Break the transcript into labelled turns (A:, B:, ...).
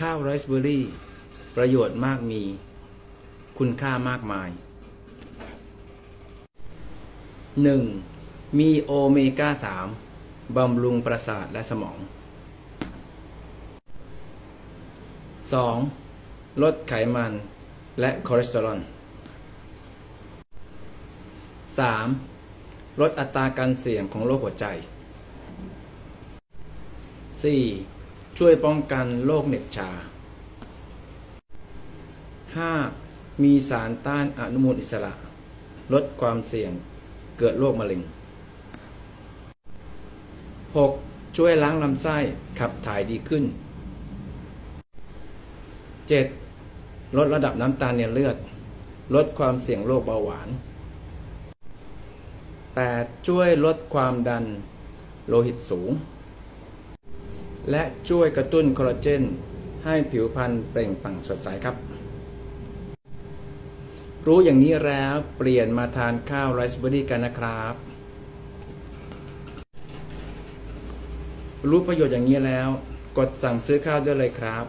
A: ข้าวไรซ์เบอร์รี่ ประโยชน์มากมี คุณค่ามากมาย 1. มีโอเมก้า 3 บำรุงประสาทและสมอง 2. ลดไขมันและคอเลสเตอรอล 3. ลดอัตราการเสี่ยงของโรคหัวใจ 4. ช่วยป้องกันโรคเหน็บชา 5. มีสารต้านอนุมูลอิสระ ลดความเสี่ยงเกิดโรคมะเร็ง 6. ช่วยล้างลำไส้ขับถ่ายดีขึ้น 7. ลดระดับน้ำตาลในเลือด ลดความเสี่ยงโรคเบาหวาน 8. ช่วยลดความดันโลหิตสูง และช่วยกระตุ้นคอลลาเจน ให้ผิวพรรณเปล่งปลั่งสดใสครับ รู้อย่างนี้แล้วเปลี่ยนมาทานข้าวไรซ์เบอร์รี่กันนะครับ รู้ประโยชน์อย่างนี้แล้ว กดสั่งซื้อข้าวได้เลยครับ